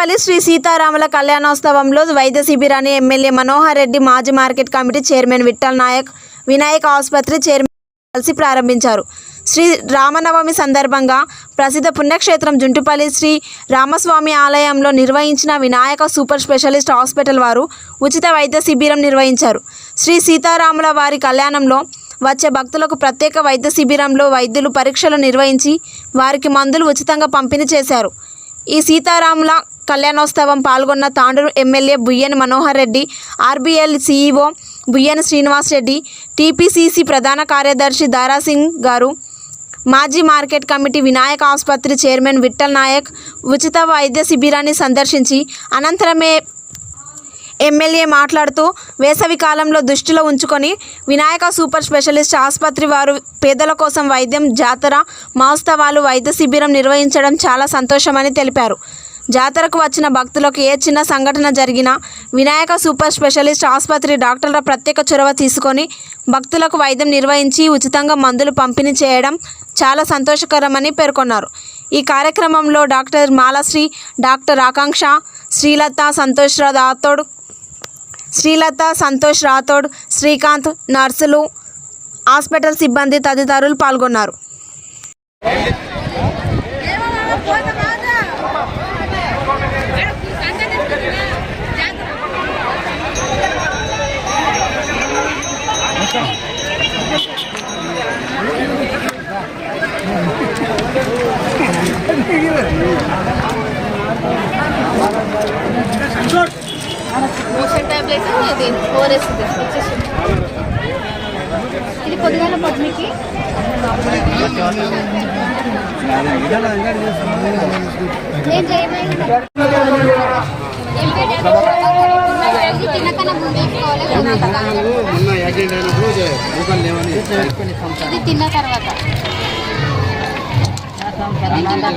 తాడేపల్లి శ్రీ సీతారాముల కళ్యాణోత్సవంలో వైద్య శిబిరాన్ని ఎమ్మెల్యే మనోహర్ రెడ్డి మాజీ market committee chairman Vittal Nayak Vinayak ఆసుపత్రి చైర్మన్ కలిసి ప్రారంభించారు. శ్రీ రామనవమి సందర్భంగా ప్రసిద్ధ పుణ్యక్షేత్రం జుంటుపల్లి శ్రీ రామస్వామి ఆలయంలో నిర్వహించిన వినాయక సూపర్ స్పెషలిస్ట్ హాస్పిటల్ వారు ఉచిత వైద్య శిబిరం నిర్వహించారు. శ్రీ సీతారాముల వారి కళ్యాణంలో వచ్చే భక్తులకు ప్రత్యేక వైద్య శిబిరంలో వైద్యులు పరీక్షలు నిర్వహించి వారికి మందులు ఉచితంగా పంపిణీ చేశారు. ఈ సీతారాముల కళ్యాణోత్సవం పాల్గొన్న Tandur MLA Buyyani Manohar Reddy RBL CEO Buyyani Srinivas Reddy TPCC ప్రధాన కార్యదర్శి దారాసింగ్ గారు మాజీ మార్కెట్ కమిటీ వినాయక ఆసుపత్రి చైర్మన్ విఠల్ నాయక్ ఉచిత వైద్య శిబిరాన్ని సందర్శించి అనంతరమే ఎమ్మెల్యే మాట్లాడుతూ వేసవి కాలంలో దృష్టిలో ఉంచుకొని వినాయక సూపర్ స్పెషలిస్ట్ ఆసుపత్రి వారు పేదల కోసం వైద్యం జాతర మహోత్సవాలు వైద్య శిబిరం నిర్వహించడం చాలా సంతోషమని తెలిపారు. జాతరకు వచ్చిన భక్తులకు ఏ చిన్న సంఘటన జరిగినా వినాయక సూపర్ స్పెషలిస్ట్ ఆసుపత్రి డాక్టర్ల ప్రత్యేక చొరవ తీసుకొని భక్తులకు వైద్యం నిర్వహించి ఉచితంగా మందులు పంపిణీ చేయడం చాలా సంతోషకరమని పేర్కొన్నారు. ఈ కార్యక్రమంలో డాక్టర్ మాలశ్రీ డాక్టర్ ఆకాంక్ష శ్రీలత సంతోష్ రాథోడ్ శ్రీలత సంతోష్ రాథోడ్ శ్రీకాంత్ నర్సులు హాస్పిటల్ సిబ్బంది తదితరులు పాల్గొన్నారు. మోషన్ టాబ్లెట్స్ ఇది ఓఆర్ఎస్ ఇది ఇది పొద్దుగాల చేయమని తినకన్నా ముందు వేసుకోవాలి ఇది తిన్న తర్వాత. ఇది తిన్నాక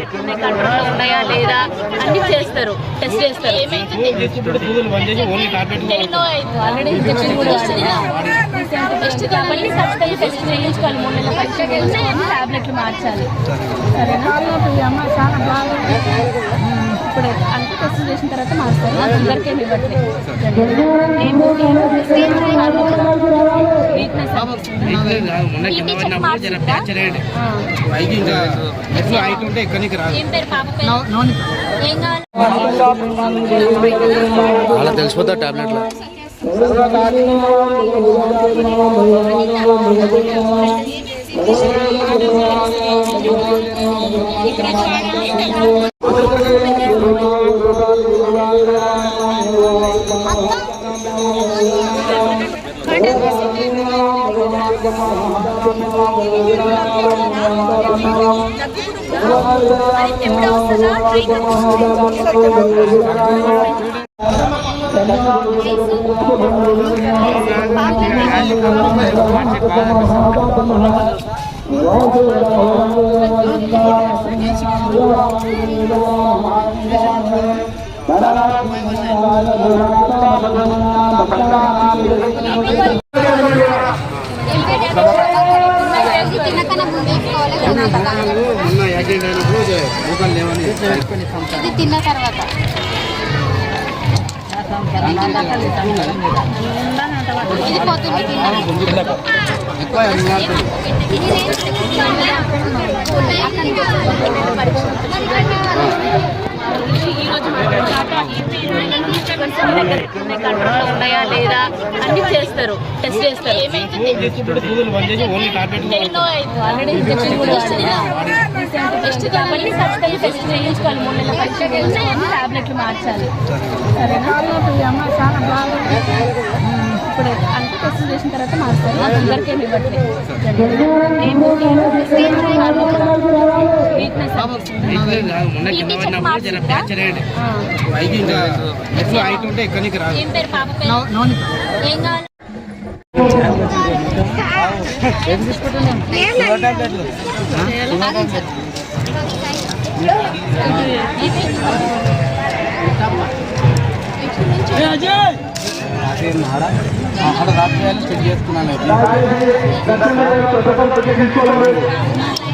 ఇది కంట్రోల్లో ఉన్నాయా లేదా? అన్ని చేస్తారు టెస్ట్ చేస్తారు. ఓన్లీ టాబ్లెట్ ఆల్రెడీ ఇంజక్షన్ కూడా టెస్ట్ కాబట్టి ఖచ్చితంగా టెస్ట్ చేయించుకోవాలి. మూడు నెలల పరీక్ష టాబ్లెట్లు మార్చాలి. సరేనా? ఇప్పుడు అంతా టెస్ట్ చేసిన తర్వాత మార్చాలి అందరికీ ఇవ్వట్లేదు. వీక్నెస్ మొన్న కింద పడినప్పుడు జర ఫ్రాక్చర్ మొన్న యాక్సిడెంట్ అయినప్పుడు భూకాలు లేవని ఇది తిన్న తర్వాత ఇది కంట్రోల్లో ఉన్నాయా లేదా అన్ని చేస్తారు టెస్ట్ చేస్తారు ఆల్రెడీ ఇంజక్షన్ కూడా టెస్ట్ కాబట్టి ఖచ్చితంగా టెస్ట్ చేయించుకోవాలి మూడు నెలల పరీక్ష టాబ్లెట్లు మార్చాలి సరేనా ఇప్పుడు అంతా టెస్ట్ చేసిన తర్వాత మార్చాలి అందరికీ ఇవ్వట్లేదు పేరు ఏం కావాలి? అక్కడ రాత్రి చెక్ చేసుకున్నాను.